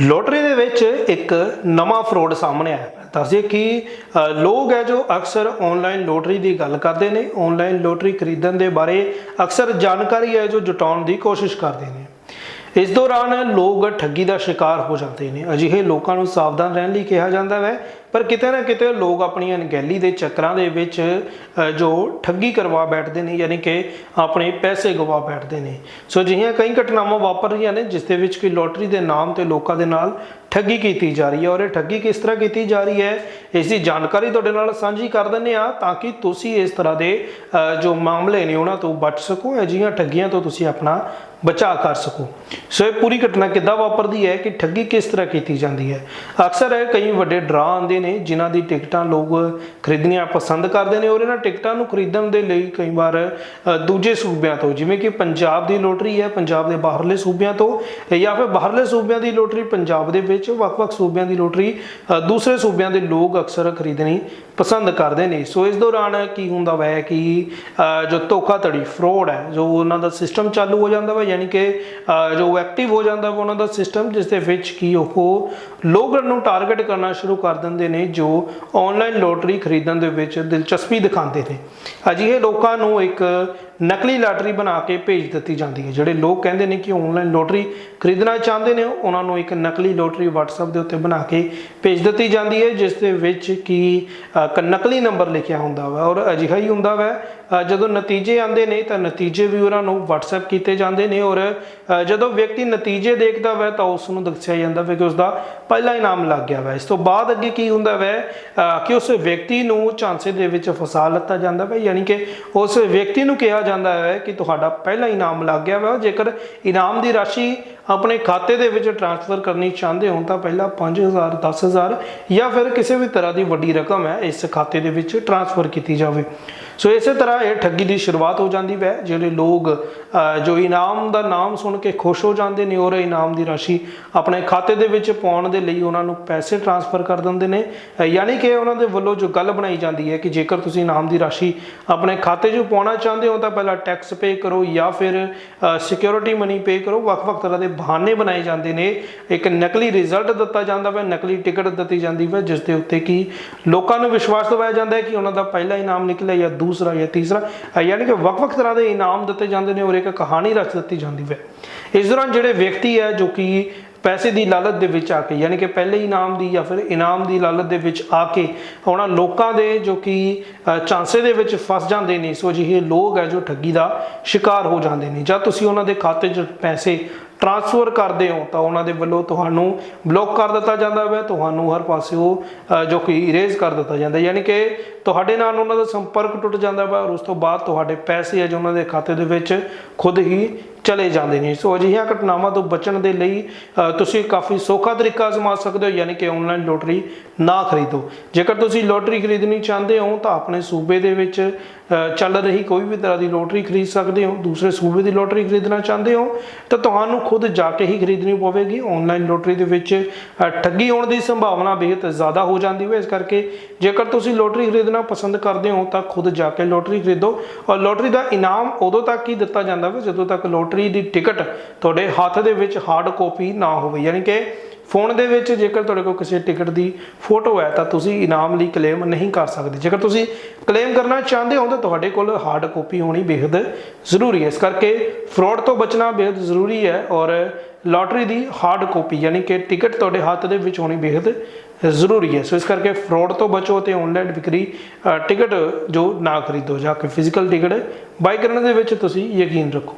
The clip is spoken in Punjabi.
ਲੋਟਰੀ ਦੇ ਵਿੱਚ ਇੱਕ ਨਵਾਂ ਫਰੋਡ ਸਾਹਮਣੇ ਆਇਆ ਹੈ। ਦੱਸਦੇ ਕਿ ਲੋਕ ਹੈ ਜੋ ਅਕਸਰ ਆਨਲਾਈਨ ਲੋਟਰੀ ਦੀ ਗੱਲ ਕਰਦੇ ਨੇ ਆਨਲਾਈਨ ਲੋਟਰੀ ਖਰੀਦਣ ਦੇ ਬਾਰੇ ਅਕਸਰ ਜਾਣਕਾਰੀ ਹੈ ਜੋ ਜੁਟਾਉਣ ਦੀ ਕੋਸ਼ਿਸ਼ ਕਰਦੇ ਨੇ। ਇਸ ਦੌਰਾਨ ਲੋਕ ਠੱਗੀ ਦਾ ਸ਼ਿਕਾਰ ਹੋ ਜਾਂਦੇ ਨੇ। ਅਜਿਹੇ ਲੋਕਾਂ ਨੂੰ ਸਾਵਧਾਨ ਰਹਿਣ ਲਈ ਕਿਹਾ ਜਾਂਦਾ ਹੈ। ਪਰ ਕਿਤੇ ਨਾ ਕਿਤੇ ਲੋਕ ਆਪਣੀ ਅਣਗਹਿਲੀ ਦੇ ਚੱਕਰਾਂ ਦੇ ਵਿੱਚ ਜੋ ਠੱਗੀ ਕਰਵਾ ਬੈਠਦੇ ਨੇ, ਯਾਨੀ ਕਿ ਆਪਣੇ ਪੈਸੇ ਗਵਾ ਬੈਠਦੇ ਨੇ। ਸੋ ਅਜਿਹੀਆਂ ਕਈ ਘਟਨਾਵਾਂ ਵਾਪਰ ਰਹੀਆਂ ਨੇ, ਜਿਸ ਦੇ ਵਿੱਚ ਕਿ ਲੋਟਰੀ ਦੇ ਨਾਮ ਤੇ ਲੋਕਾਂ ਦੇ ਨਾਲ ਠੱਗੀ ਕੀਤੀ ਜਾ ਰਹੀ ਹੈ। ਔਰ ਇਹ ਠੱਗੀ ਕਿਸ ਤਰ੍ਹਾਂ ਕੀਤੀ ਜਾ ਰਹੀ ਹੈ, ਇਸ ਦੀ ਜਾਣਕਾਰੀ ਤੁਹਾਡੇ ਨਾਲ ਸਾਂਝੀ ਕਰ ਦਿੰਦੇ ਆ ਤਾਂ ਕਿ ਤੁਸੀਂ ਇਸ ਤਰ੍ਹਾਂ ਦੇ ਜੋ ਮਾਮਲੇ ਨੇ ਉਹਨਾਂ ਤੋਂ ਬਚ ਸਕੋ। ਅਜਿਹੀਆਂ ਠੱਗੀਆਂ ਤੋਂ ਤੁਸੀਂ ਆਪਣਾ ਬਚਾਅ ਕਰ ਸਕੋ। ਸੋ ਇਹ ਪੂਰੀ ਘਟਨਾ ਕਿੱਦਾਂ ਵਾਪਰਦੀ ਹੈ ਕਿ ਠੱਗੀ ਕਿਸ ਤਰ੍ਹਾਂ ਕੀਤੀ ਜਾਂਦੀ ਹੈ? ਅਕਸਰ ਇਹ ਕਈ ਵੱਡੇ ਡਰਾ ਆਉਂਦੇ ਨੇ, ਜਿਨ੍ਹਾਂ ਦੀ ਟਿਕਟਾਂ ਲੋਕ ਖਰੀਦਣੀਆਂ ਪਸੰਦ ਕਰਦੇ ਨੇ ਔਰ ਇਹਨਾਂ ਟਿਕਟਾਂ ਨੂੰ ਖਰੀਦਣ ਦੇ ਲਈ ਕਈ ਵਾਰ ਦੂਜੇ ਸੂਬਿਆਂ ਤੋਂ, ਜਿਵੇਂ ਕਿ ਪੰਜਾਬ ਦੀ ਲੋਟਰੀ ਹੈ, ਪੰਜਾਬ ਦੇ ਬਾਹਰਲੇ ਸੂਬਿਆਂ ਤੋਂ, ਜਾਂ ਫਿਰ ਬਾਹਰਲੇ ਸੂਬਿਆਂ ਦੀ ਲੋਟਰੀ ਪੰਜਾਬ ਦੇ ਵਿੱਚ, ਵੱਖ-ਵੱਖ ਸੂਬਿਆਂ ਦੀ ਲੋਟਰੀ ਦੂਸਰੇ ਸੂਬਿਆਂ ਦੇ ਲੋਕ ਅਕਸਰ ਖਰੀਦਣੀ ਪਸੰਦ ਕਰਦੇ ਨੇ। ਸੋ ਇਸ ਦੌਰਾਨ ਕੀ ਹੁੰਦਾ ਵੈ ਕਿ ਜੋ ਧੋਖਾਧੜੀ, ਫਰੋਡ ਹੈ, ਜੋ ਉਹਨਾਂ ਦਾ ਸਿਸਟਮ ਚਾਲੂ ਹੋ ਜਾਂਦਾ ਵਾ ਯਾਨੀ ਕਿ ਜੋ ਐਕਟਿਵ ਹੋ ਜਾਂਦਾ ਉਹਨਾਂ ਦਾ ਸਿਸਟਮ ਜਿਸ ਦੇ ਵਿੱਚ ਕੀ ਉਹ ਲੋਕਾਂ ਨੂੰ ਟਾਰਗੇਟ ਕਰਨਾ ਸ਼ੁਰੂ ਕਰ ਦਿੰਦੇ ਨੇ, ਜੋ ਆਨਲਾਈਨ ਲੋਟਰੀ ਖਰੀਦਣ ਦੇ ਵਿੱਚ ਦਿਲਚਸਪੀ ਦਿਖਾਉਂਦੇ ਨੇ। ਅਜਿਹੇ ਲੋਕਾਂ ਨੂੰ ਇੱਕ ਨਕਲੀ ਲਾਟਰੀ ਬਣਾ ਕੇ ਭੇਜ ਦਿੱਤੀ ਜਾਂਦੀ ਹੈ। ਜਿਹੜੇ ਲੋਕ ਕਹਿੰਦੇ ਨੇ ਕਿ ਆਨਲਾਈਨ ਲੋਟਰੀ ਖਰੀਦਣਾ ਚਾਹੁੰਦੇ ਨੇ, ਉਹਨਾਂ ਨੂੰ ਇੱਕ ਨਕਲੀ ਲੋਟਰੀ WhatsApp ਦੇ ਉੱਤੇ ਬਣਾ ਕੇ ਭੇਜ ਦਿੱਤੀ ਜਾਂਦੀ ਹੈ, ਜਿਸ ਦੇ ਵਿੱਚ ਕੀ ਇੱਕ ਨਕਲੀ ਨੰਬਰ ਲਿਖਿਆ ਹੁੰਦਾ ਵਾ ਔਰ ਅਜਿਹਾ ਹੀ ਹੁੰਦਾ ਵਾ। ਜਦੋਂ ਨਤੀਜੇ ਆਉਂਦੇ ਨੇ ਤਾਂ ਨਤੀਜੇ ਵੀ ਉਹਨਾਂ ਨੂੰ WhatsApp ਕੀਤੇ ਜਾਂਦੇ ਨੇ ਔਰ ਜਦੋਂ ਵਿਅਕਤੀ ਨਤੀਜੇ ਦੇਖਦਾ ਵਾ ਤਾਂ ਉਸ ਨੂੰ ਦੱਸਿਆ ਜਾਂਦਾ ਵਾ ਕਿ ਉਸ ਦਾ ਪਹਿਲਾ ਇਨਾਮ ਲੱਗ ਗਿਆ ਵਾ। ਇਸ ਤੋਂ ਬਾਅਦ ਅੱਗੇ ਕੀ ਹੁੰਦਾ ਵਾ ਕਿ ਉਸ ਵਿਅਕਤੀ ਨੂੰ ਝਾਂਸੇ ਦੇ ਵਿੱਚ ਫਸਾ ਲਿੱਤਾ ਜਾਂਦਾ ਵਾ, ਯਾਨੀ ਕਿ ਉਸ ਵਿਅਕਤੀ ਨੂੰ ਕਿਹਾ ਜਾਂਦਾ ਹੈ ਕਿ ਤੁਹਾਡਾ ਪਹਿਲਾ ਇਨਾਮ ਲੱਗ ਗਿਆ ਵਾ। ਜੇਕਰ ਇਨਾਮ ਦੀ ਰਾਸ਼ੀ ਆਪਣੇ ਖਾਤੇ ਦੇ ਵਿੱਚ ਟ੍ਰਾਂਸਫਰ ਕਰਨੀ ਚਾਹੁੰਦੇ ਹੋ ਤਾਂ ਪਹਿਲਾਂ 5000 10000 ਜਾਂ ਫਿਰ ਕਿਸੇ ਵੀ ਤਰ੍ਹਾਂ ਦੀ ਵੱਡੀ ਰਕਮ ਹੈ, ਇਸ ਖਾਤੇ ਦੇ ਵਿੱਚ ਟ੍ਰਾਂਸਫਰ ਕੀਤੀ ਜਾਵੇ। ਸੋ ਇਸੇ ਤਰ੍ਹਾਂ ਇਹ ਠੱਗੀ ਦੀ ਸ਼ੁਰੂਆਤ ਹੋ ਜਾਂਦੀ ਹੈ, ਜਿਹੜੇ ਲੋਕ ਜੋ ਇਨਾਮ ਦਾ ਨਾਮ ਸੁਣ ਕੇ ਖੁਸ਼ ਹੋ ਜਾਂਦੇ ਨੇ, ਔਰ ਇਨਾਮ ਦੀ ਰਾਸ਼ੀ ਆਪਣੇ ਖਾਤੇ ਦੇ ਵਿੱਚ ਪਾਉਣ ਦੇ ਲਈ ਉਹਨਾਂ ਨੂੰ ਪੈਸੇ ਟ੍ਰਾਂਸਫਰ ਕਰ ਦਿੰਦੇ ਨੇ। ਯਾਨੀ ਕਿ ਉਹਨਾਂ ਦੇ ਵੱਲੋਂ ਜੋ ਗੱਲ ਬਣਾਈ ਜਾਂਦੀ ਹੈ ਕਿ ਜੇਕਰ ਤੁਸੀਂ ਇਨਾਮ ਦੀ ਰਾਸ਼ੀ ਆਪਣੇ ਖਾਤੇ 'ਚ ਪਾਉਣਾ ਚਾਹੁੰਦੇ ਹੋ ਤਾਂ ਪਹਿਲਾਂ ਟੈਕਸ ਪੇ ਕਰੋ ਜਾਂ ਫਿਰ ਸਿਕਿਉਰਿਟੀ ਮਨੀ ਪੇ ਕਰੋ। ਵੱਖ-ਵੱਖ ਤਰ੍ਹਾਂ ਦੇ ਬਹਾਨੇ ਬਣਾਏ ਜਾਂਦੇ ਨੇ। ਇੱਕ ਨਕਲੀ ਰਿਜ਼ਲਟ ਦਿੱਤਾ ਜਾਂਦਾ ਵਾ ਨਕਲੀ ਟਿਕਟ ਦਿੱਤੀ ਜਾਂਦੀ ਹੈ ਜਿਸ ਦੇ ਉੱਤੇ ਕੀ ਲੋਕਾਂ ਨੂੰ ਵਿਸ਼ਵਾਸ ਦਿਵਾਇਆ ਜਾਂਦਾ ਹੈ ਕਿ ਉਹਨਾਂ ਦਾ ਪਹਿਲਾ ਇਨਾਮ ਨਿਕਲਿਆ ਜਾਂ ਦੂਸਰਾ ਜਾਂ ਤੀਸਰਾ। ਯਾਨੀ ਕਿ ਵੱਖ-ਵੱਖ ਤਰ੍ਹਾਂ ਦੇ ਇਨਾਮ ਦਿੱਤੇ ਜਾਂਦੇ ਨੇ ਔਰ ਇੱਕ ਕਹਾਣੀ ਰਚ ਦਿੱਤੀ ਜਾਂਦੀ ਹੈ ਇਸ ਦੌਰਾਨ ਜਿਹੜੇ ਵਿਅਕਤੀ ਹੈ ਜੋ ਕਿ ਪੈਸੇ ਦੀ ਲਾਲਚ ਦੇ ਵਿੱਚ ਆ ਕੇ ਯਾਨੀ ਕਿ ਪਹਿਲੇ ਇਨਾਮ ਦੀ ਜਾਂ ਫਿਰ ਇਨਾਮ ਦੀ ਲਾਲਚ ਦੇ ਵਿੱਚ ਆ ਕੇ ਉਹਨਾਂ ਲੋਕਾਂ ਦੇ ਜੋ ਕਿ ਅ, ਚਾਂਸੇ ਦੇ ਵਿੱਚ ਫਸ ਜਾਂਦੇ ਨੇ ਸੋ ਜਿਹੇ ਲੋਕ ਹੈ ਜੋ ਠੱਗੀ ਦਾ ਸ਼ਿਕਾਰ ਹੋ ਜਾਂਦੇ ਨੇ। ਜਾਂ ਤੁਸੀਂ ਉਹਨਾਂ ਦੇ ਖਾਤੇ 'ਚ ਪੈਸੇ ਟ੍ਰਾਂਸਫਰ ਕਰਦੇ ਹੋ ਤਾਂ ਉਹਨਾਂ ਦੇ ਵੱਲੋਂ ਤੁਹਾਨੂੰ ਬਲੌਕ ਕਰ ਦਿੱਤਾ ਜਾਂਦਾ ਹੈ ਤੁਹਾਨੂੰ ਹਰ ਪਾਸਿਓਂ ਅ, ਜੋ ਕਿ ਇਰੇਜ਼ ਕਰ ਦਿੱਤਾ ਜਾਂਦਾ। ਯਾਨੀ ਕਿ ਤੁਹਾਡੇ ਨਾਲ ਉਹਨਾਂ ਦਾ ਸੰਪਰਕ ਟੁੱਟ ਜਾਂਦਾ ਹੈ ਔਰ ਉਸ ਤੋਂ ਬਾਅਦ ਤੁਹਾਡੇ ਪੈਸੇ ਹੈ ਉਹਨਾਂ ਦੇ ਖਾਤੇ ਦੇ ਵਿੱਚ ਖੁਦ ਹੀ ਚਲੇ ਜਾਂਦੇ ਨੇ। ਸੋ ਅਜਿਹੀਆਂ ਘਟਨਾਵਾਂ ਤੋਂ ਬਚਣ ਦੇ ਲਈ ਤੁਸੀਂ ਕਾਫੀ ਸੌਖਾ ਤਰੀਕਾ ਅਜ਼ਮਾ ਸਕਦੇ ਹੋ ਯਾਨੀ ਕਿ ਆਨਲਾਈਨ ਲੋਟਰੀ ਨਾ ਖਰੀਦੋ। ਜੇਕਰ ਤੁਸੀਂ ਲੋਟਰੀ ਖਰੀਦਣੀ ਚਾਹੁੰਦੇ ਹੋ ਤਾਂ ਆਪਣੇ ਸੂਬੇ ਦੇ ਵਿੱਚ ਚੱਲ ਰਹੀ ਕੋਈ ਵੀ ਤਰ੍ਹਾਂ ਦੀ ਲੋਟਰੀ ਖਰੀਦ ਸਕਦੇ ਹੋ, ਦੂਸਰੇ ਸੂਬੇ ਦੀ ਲੋਟਰੀ ਖਰੀਦਣਾ ਚਾਹੁੰਦੇ ਹੋ, ਤਾਂ ਤੁਹਾਨੂੰ ਖੁਦ ਜਾ ਕੇ ਹੀ ਖਰੀਦਣੀ ਪਵੇਗੀ। ਆਨਲਾਈਨ ਲੋਟਰੀ ਦੇ ਵਿੱਚ ਠੱਗੀ ਹੋਣ ਦੀ ਸੰਭਾਵਨਾ ਬੇहद ਜ਼ਿਆਦਾ ਹੋ ਜਾਂਦੀ ਹੈ। ਇਸ ਕਰਕੇ ਜੇਕਰ ਤੁਸੀਂ ਲੋਟਰੀ ਖਰੀਦਣਾ ਪਸੰਦ ਕਰਦੇ ਹੋ, ਤਾਂ ਖੁਦ ਜਾ ਕੇ ਲੋਟਰੀ ਖਰੀਦੋ। ਔਰ ਲੋਟਰੀ ਦਾ ਇਨਾਮ ਉਦੋਂ ਤੱਕ ਹੀ ਦਿੱਤਾ ਜਾਂਦਾ ਹੈ ਜਦੋਂ ਤੱਕ ਲੋਟਰੀ ਦੀ ਟਿਕਟ ਤੁਹਾਡੇ ਹੱਥ ਦੇ ਵਿੱਚ ਹਾਰਡ ਕਾਪੀ ਨਾ ਹੋਵੇ। ਯਾਨੀ ਕਿ ਫੋਨ ਦੇ ਵਿੱਚ ਜੇਕਰ ਤੁਹਾਡੇ ਕੋਲ ਕਿਸੇ ਟਿਕਟ ਦੀ ਫੋਟੋ ਹੈ, ਤਾਂ ਤੁਸੀਂ ਇਨਾਮ ਲਈ ਕਲੇਮ ਨਹੀਂ ਕਰ ਸਕਦੇ। ਜੇਕਰ ਤੁਸੀਂ ਕਲੇਮ ਕਰਨਾ ਚਾਹੁੰਦੇ ਹੋ, ਤਾਂ ਤੁਹਾਡੇ ਕੋਲ ਹਾਰਡ ਕਾਪੀ ਹੋਣੀ ਬੇहद ਜ਼ਰੂਰੀ ਹੈ। ਇਸ ਕਰਕੇ ਫਰਾਡ ਤੋਂ ਬਚਣਾ ਬੇहद ਜ਼ਰੂਰੀ ਹੈ ਔਰ ਲਾਟਰੀ ਦੀ ਹਾਰਡ ਕਾਪੀ ਯਾਨੀ ਕਿ ਟਿਕਟ ਤੁਹਾਡੇ ਹੱਥ ਦੇ ਵਿੱਚ ਹੋਣੀ ਬੇहद ਜ਼ਰੂਰੀ ਹੈ। ਸੋ ਇਸ ਕਰਕੇ ਫਰਾਡ ਤੋਂ ਬਚੋ ਤੇ ਆਨਲਾਈਨ ਵਿਕਰੀ ਟਿਕਟ ਜੋ ਨਾ ਖਰੀਦੋ, ਜਾਂ ਕੇ ਫਿਜ਼ੀਕਲ ਟਿਕਟ ਬਾਈ ਕਰਨ ਦੇ ਵਿੱਚ ਤੁਸੀਂ ਯਕੀਨ ਰੱਖੋ।